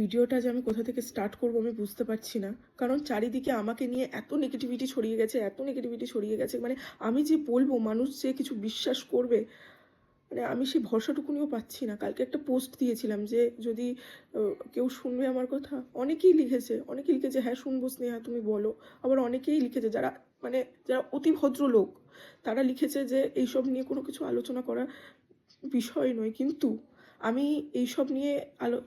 ভিডিওটা যে আমি কোথা থেকে স্টার্ট করব আমি বুঝতে পারছি না। কারণ চারিদিকে আমাকে নিয়ে এত নেগেটিভিটি ছড়িয়ে গেছে, এত নেগেটিভিটি ছড়িয়ে গেছে। মানে আমি যে বলব, মানুষ যে কিছু বিশ্বাস করবে মানে আমি সেই ভরসাটুকুনিও পাচ্ছি না। কালকে একটা পোস্ট দিয়েছিলাম যে যদি কেউ শুনবে আমার কথা, অনেকেই লিখেছে অনেকেই লিখেছে হ্যাঁ শুনব স্নেহা, তুমি বলো। আবার অনেকেই লিখেছে, যারা মানে যারা অতি ভদ্র লোক, তারা লিখেছে যে এইসব নিয়ে কোনো কিছু আলোচনা করা বিষয় নয়। কিন্তু আমি এইসব নিয়ে আলো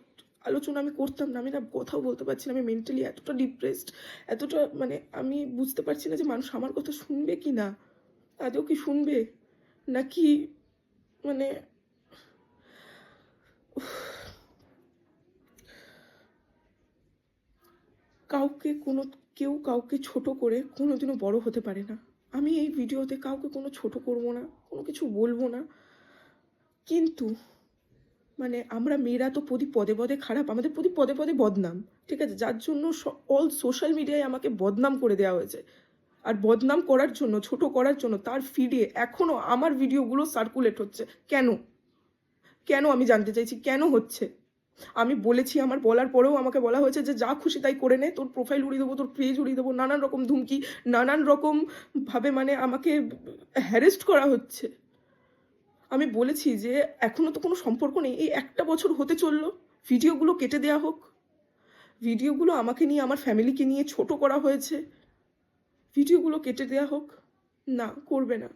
আলোচনা আমি করতাম না, আমি না কথাও বলতে পারছি না, আমি মেন্টালি এতটা ডিপ্রেসড এতটা মানে আমি বুঝতে পারছি না যে মানুষ আমার কথা শুনবে কি না আদৌ কি শুনবে, নাকি মানে কাউকে কোনো, কেউ কাউকে ছোট করে কোনোদিনও বড় হতে পারে না। আমি এই ভিডিওতে কাউকে কোনো ছোট করব না, কোনো কিছু বলব না, কিন্তু মানে আমরা মেয়েরা তো প্রতি পদে পদে খারাপ, আমাদের প্রতি পদে পদে বদনাম, ঠিক আছে? যার জন্য অল সোশ্যাল মিডিয়ায় আমাকে বদনাম করে দেওয়া হয়েছে। আর বদনাম করার জন্য, ছোট করার জন্য তার ফিডে এখনও আমার ভিডিওগুলো সার্কুলেট হচ্ছে। কেন? কেন আমি জানতে চাইছি? কেন হচ্ছে? আমি বলেছি আমার বলার পরেও আমাকে বলা হয়েছে যে, যা খুশি তাই করে নে, তোর প্রোফাইল উড়িয়ে দেবো, তোর পেজ উড়িয়ে দেবো, নানান রকম ধুমকি, নানান রকম ভাবে মানে আমাকে হ্যারেস্ট করা হচ্ছে। আমি বলেছি যে এখনও তো কোনো সম্পর্ক নেই। এই একটা বছর হতে চলল। ভিডিওগুলো কেটে দেওয়া হোক। ভিডিওগুলো আমাকে নিয়ে, আমার ফ্যামিলিকে নিয়ে ছোট করা হয়েছে। ভিডিওগুলো কেটে দেওয়া হোক। না, করবে না।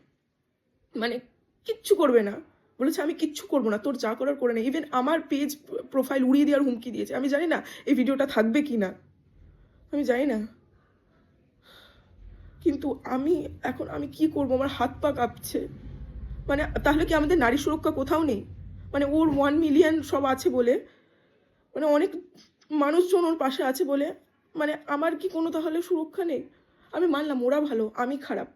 মানে কিচ্ছু করবে না। বলেছে, আমি কিচ্ছু করব না। তোর যা করার করে না। ইভেন আমার পেজ প্রোফাইল উড়িয়ে দেওয়ার হুমকি দিয়েছে। আমি জানি না এই ভিডিওটা থাকবে কি না। আমি জানি না। কিন্তু আমি, এখন আমি কি করব? আমার হাত পা কাঁপছে। মানে তাহলে কি আমাদের নারী সুরক্ষা কোথাও নেই? মানে ওর ওয়ান মিলিয়ন সব আছে বলে মানে অনেক মানুষজন ওর পাশে আছে বলে মানে আমার কি কোনো তাহলে সুরক্ষা নেই? আমি মানলাম ওরা ভালো, আমি খারাপ।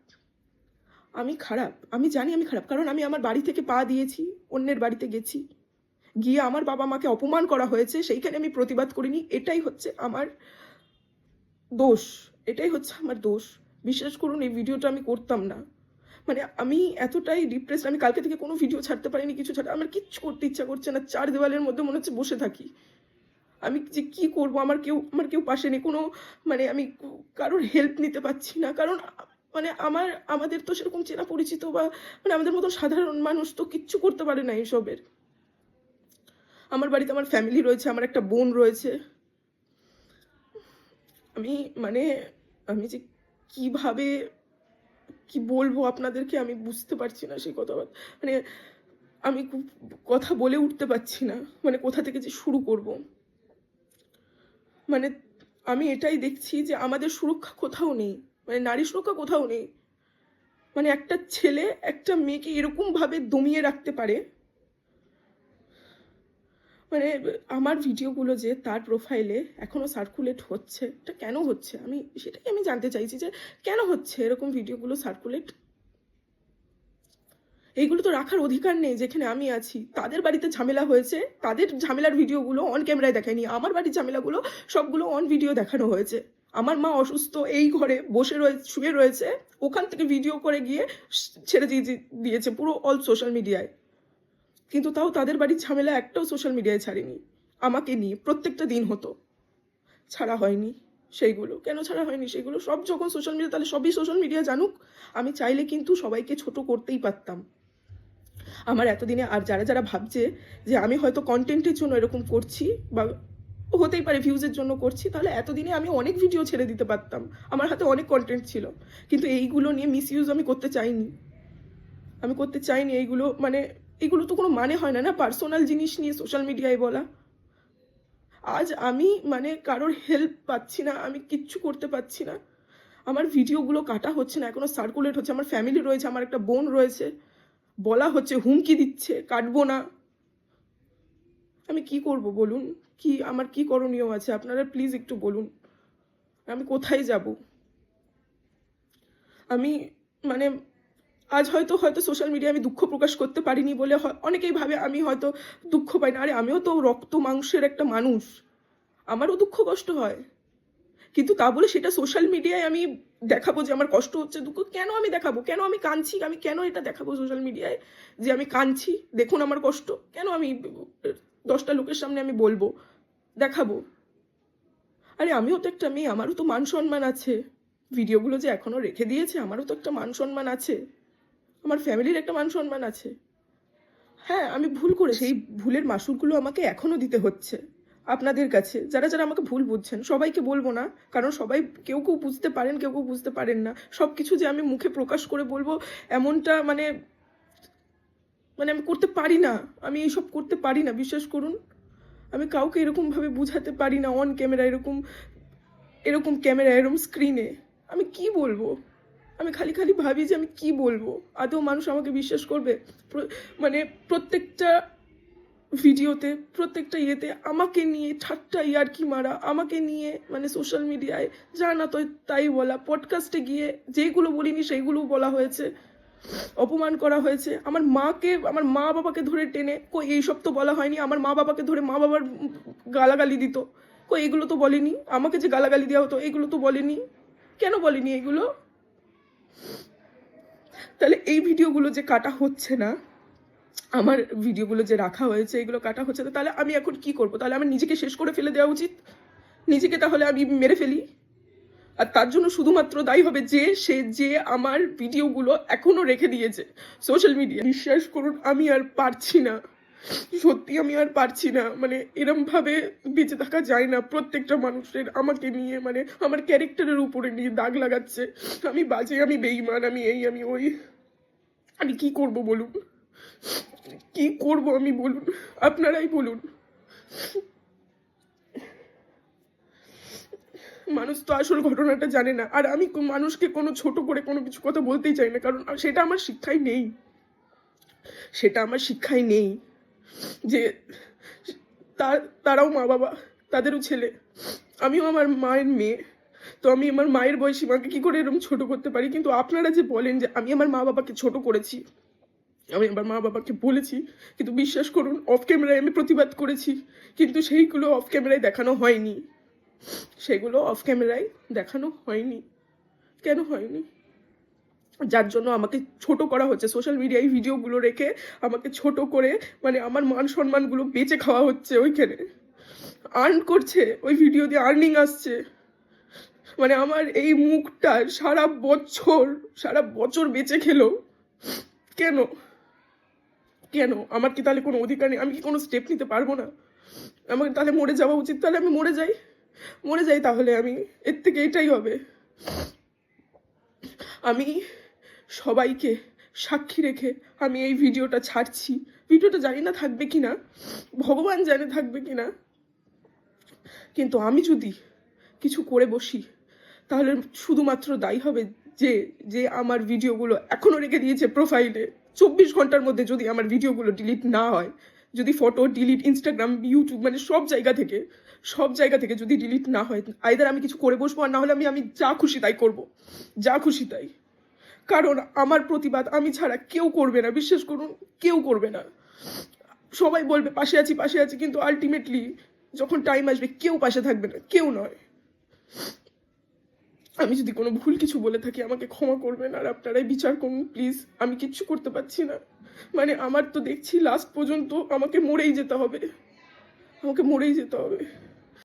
আমি খারাপ, আমি জানি আমি খারাপ, কারণ আমি আমার বাড়ি থেকে পা দিয়েছি, অন্যের বাড়িতে গেছি। গিয়ে আমার বাবা মাকে অপমান করা হয়েছে, সেইখানে আমি প্রতিবাদ করিনি, এটাই হচ্ছে আমার দোষ, এটাই হচ্ছে আমার দোষ। বিশ্বাস করুন, এই ভিডিওটা আমি করতাম না। মানে আমি এতটাই ডিপ্রেসড আমি কালকে থেকে কোনো ভিডিও ছাড়তে পারিনি, কিছু ছাড়তে আমার কিচ্ছু করতে ইচ্ছা করছে না, চার দেওয়ালের মধ্যে মনে হচ্ছে বসে থাকি। আমি যে কী করব, আমার কেউ আমার কেউ পাশে নেই, কোনো মানে আমি কারোর হেল্প নিতে পারছি না, কারণ মানে আমার, আমাদের তো সেরকম চেনা পরিচিত বা মানে আমাদের মতো সাধারণ মানুষ তো কিচ্ছু করতে পারে না এইসবের। আমার বাড়িতে আমার ফ্যামিলি রয়েছে, আমার একটা বোন রয়েছে। আমি মানে আমি যে কীভাবে কি বলব আপনাদেরকে আমি বুঝতে পারছি না সেই কথা। মানে আমি খুব কথা বলে উঠতে পারছি না মানে কোথা থেকে যে শুরু করব। মানে আমি এটাই দেখছি যে আমাদের সুরক্ষা কোথাও নেই মানে নারী সুরক্ষা কোথাও নেই। মানে একটা ছেলে একটা মেয়েকে এরকমভাবে দমিয়ে রাখতে পারে মানে আমার ভিডিওগুলো যে তার প্রোফাইলে এখনও সার্কুলেট হচ্ছে, এটা কেন হচ্ছে? আমি, সেটাই আমি জানতে চাইছি যে কেন হচ্ছে এরকম ভিডিওগুলো সার্কুলেট এইগুলো তো রাখার অধিকার নেই যেখানে আমি আছি। তাদের বাড়িতে ঝামেলা হয়েছে, তাদের ঝামেলার ভিডিওগুলো অন ক্যামেরায় দেখায়নি আমার বাড়ির ঝামেলাগুলো সবগুলো অন ভিডিও দেখানো হয়েছে। আমার মা অসুস্থ, এই ঘরে বসে রয়েছে শুয়ে রয়েছে, ওখান থেকে ভিডিও করে গিয়ে ছেড়ে দিয়ে দিয়েছে, পুরো অল সোশ্যাল মিডিয়ায় কিন্তু তাও তাদের বাড়ির ঝামেলা একটাও সোশ্যাল মিডিয়ায় ছাড়েনি। আমাকে নিয়ে প্রত্যেকটা দিন হতো। ছাড়া হয়নি সেইগুলো। কেন ছাড়া হয়নি সেগুলো সব যখন সোশ্যাল মিডিয়া তাহলে সবই সোশ্যাল মিডিয়া জানুক। আমি চাইলে কিন্তু সবাইকে ছোট করতেই পারতাম। আমার এতদিনে আর যারা যারা ভাবছে যে আমি হয়তো কন্টেন্টের জন্য এরকম করছি বা হতেই পারে ভিউজের জন্য করছি, তাহলে এতদিনে আমি অনেক ভিডিও ছেড়ে দিতে পারতাম। আমার হাতে অনেক কন্টেন্ট ছিল। কিন্তু এইগুলো নিয়ে মিস ইউজ আমি করতে চাইনি। আমি করতে চাইনি এইগুলো। মানে এগুলো তো কোনো মানে হয় না না? পার্সোনাল জিনিস নিয়ে সোশ্যাল মিডিয়ায় বলা। আজ আমি মানে কারোর হেল্প পাচ্ছি না, আমি কিচ্ছু করতে পারছি না। আমার ভিডিওগুলো কাটা হচ্ছে না, এখনও সার্কুলেট হচ্ছে, আমার ফ্যামিলি রয়েছে, আমার একটা বোন রয়েছে। বলা হচ্ছে, হুমকি দিচ্ছে, কাটবো না। আমি কি করব বলুন? কি, আমার কি করণীয় আছে? আপনারা প্লিজ একটু বলুন। আমি কোথায় যাব? আমি মানে আজ হয়তো হয়তো সোশ্যাল মিডিয়ায় আমি দুঃখ প্রকাশ করতে পারিনি বলে অনেকেই ভাবে আমি হয়তো দুঃখ পাই না। আরে আমিও তো রক্ত মাংসের একটা মানুষ। আমারও দুঃখ কষ্ট হয়। কিন্তু তা বলে সেটা সোশ্যাল মিডিয়ায় আমি দেখাবো যে আমার কষ্ট হচ্ছে, দুঃখ কেন আমি দেখাবো? কেন আমি কাঁদছি? আমি কেন এটা দেখাবো সোশ্যাল মিডিয়ায় যে? আমি কাঁদছি? দেখুন আমার কষ্ট। কেন আমি দশটা লোকের সামনে আমি বলব? দেখাবো। আরে আমিও তো একটা মেয়ে, আমারও তো মান সম্মান আছে। ভিডিওগুলো যে এখনও রেখে দিয়েছে, আমারও তো একটা মান সম্মান আছে। আমার ফ্যামিলির একটা মান সম্মান আছে। হ্যাঁ আমি ভুল করে সেই ভুলের মাসুলগুলো আমাকে এখনও দিতে হচ্ছে। আপনাদের কাছে, যারা যারা আমাকে ভুল বুঝছেন, সবাইকে বলব না। কারণ সবাই কেউ কেউ বুঝতে পারেন, কেউ কেউ বুঝতে পারেন না। সব কিছু যে আমি মুখে প্রকাশ করে বলব, এমনটা মানে মানে আমি করতে পারি না। আমি এইসব করতে পারি না, বিশ্বাস করুন। আমি কাউকে এরকমভাবে বুঝাতে পারি না অন ক্যামেরা এরকম এরকম ক্যামেরা এরকম স্ক্রিনে আমি কি বলব? আমি খালি খালি ভাবি যে আমি কি বলব? আদৌ মানুষ আমাকে বিশ্বাস করবে? মানে প্রত্যেকটা ভিডিওতে, প্রত্যেকটা ইয়েতে আমাকে নিয়ে ঠাট্টা ইয়ার্কি মারা? আমাকে নিয়ে মানে সোশ্যাল মিডিয়ায় যা না তো তাই বলা। পডকাস্টে গিয়ে যেগুলো বলিনি সেইগুলো বলা হয়েছে। অপমান করা হয়েছে। আমার মাকে, আমার মা বাবাকে ধরে টেনে, কই এইসব তো বলা হয়নি। আমার মা বাবাকে ধরে মা বাবার গালাগালি দিত। কই এগুলো তো বলেনি। আমাকে যে গালাগালি দেওয়া হতো, এগুলো তো বলেনি। কেন বলেনি এগুলো? তাহলে এই ভিডিওগুলো যে কাটা হচ্ছে না, আমার ভিডিওগুলো যে রাখা হয়েছে, এগুলো কাটা হচ্ছে না, তাহলে আমি এখন কি করব? তাহলে আমার নিজেকে শেষ করে ফেলে দেওয়া উচিত? নিজেকে তাহলে আমি মেরে ফেলি? আর তার জন্য শুধুমাত্র দায়ী হবে যে, সে যে আমার ভিডিওগুলো এখনও রেখে দিয়েছে সোশ্যাল মিডিয়া বিশ্বাস করুন, আমি আর পারছি না। সত্যি আমি আর পারছি না। মানে এরম ভাবে বেঁচে থাকা যায় না প্রত্যেকটা মানুষের আমাকে নিয়ে। মানে আমার ক্যারেক্টারের উপরে নিয়ে দাগ লাগাচ্ছে। আমি বাজে, আমি বেইমান আমি এই, আমি ওই। আমি কি করব বলুন? কি করব আমি বলুন? আপনারাই বলুন। মানুষ তো আসল ঘটনাটা জানে না। আর আমি মানুষকে কোনো ছোট করে কোনো কিছু কথা বলতেই চাই না। কারণ সেটা আমার শিক্ষায় নেই। সেটা আমার শিক্ষায় নেই। যে তার, তারাও মা বাবা, তাদেরও ছেলে। আমিও আমার মায়ের মেয়ে। তো আমি আমার মায়ের বয়সী মাকে কি করে এরকম ছোট করতে পারি? কিন্তু আপনারা যে বলেন যে আমি আমার মা বাবাকে ছোট করেছি, আমি আমার মা বাবাকে বলেছি, কিন্তু বিশ্বাস করুন অফ ক্যামেরায় আমি প্রতিবাদ করেছি, কিন্তু সেইগুলো অফ ক্যামেরায় দেখানো হয়নি। সেগুলো অফ ক্যামেরায় দেখানো হয়নি। কেন হয়নি? যার জন্য আমাকে ছোট করা হচ্ছে। সোশ্যাল মিডিয়ায় ভিডিওগুলো রেখে আমাকে ছোট করে মানে আমার মান সম্মানগুলো বেঁচে খাওয়া হচ্ছে ওইখানে। আর্ন করছে, ওই ভিডিও দিয়ে আর্নিং আসছে। মানে আমার এই মুখটা সারা বছর সারা বছর বেঁচে খেলো। কেন? কেন? আমার কি তাহলে কোনো অধিকার নেই? আমি কি কোনো স্টেপ নিতে পারব না? আমাকে তাহলে মরে যাওয়া উচিত। তাহলে আমি মরে যাই। মরে যাই তাহলে আমি। এর থেকে এটাই হবে। আমি সবাইকে সাক্ষী রেখে আমি এই ভিডিওটা ছাড়ছি। ভিডিওটা জানি না থাকবে কি না ভগবান জানে থাকবে কি না কিন্তু আমি যদি কিছু করে বসি, তাহলে শুধুমাত্র দায়ী হবে যে যে আমার ভিডিওগুলো এখনও রেখে দিয়েছে প্রোফাইলে। চব্বিশ ঘণ্টার মধ্যে যদি আমার ভিডিওগুলো ডিলিট না হয়, যদি ফটো ডিলিট ইনস্টাগ্রাম, ইউটিউব মানে সব জায়গা থেকে, সব জায়গা থেকে যদি ডিলিট না হয় আইদার আমি কিছু করে বসবো আর না হলে আমি আমি যা খুশি তাই করব। যা খুশি তাই। কারণ আমার প্রতিবাদ আমি ছাড়া কেউ করবে না। বিশ্বাস করুন, কেউ করবে না। সবাই বলবে, পাশে আছি পাশে আছি। কিন্তু আলটিমেটলি যখন টাইম আসবে, কেউ পাশে থাকবে না, কেউ নয়। আমি যদি কোনো ভুল কিছু বলে থাকি, আমাকে ক্ষমা করবেন আর আপনারাই বিচার করুন প্লিজ আমি কিচ্ছু করতে পারছি না। মানে আমার তো দেখছি লাস্ট পর্যন্ত আমাকে মরেই যেতে হবে। আমাকে মরেই যেতে হবে।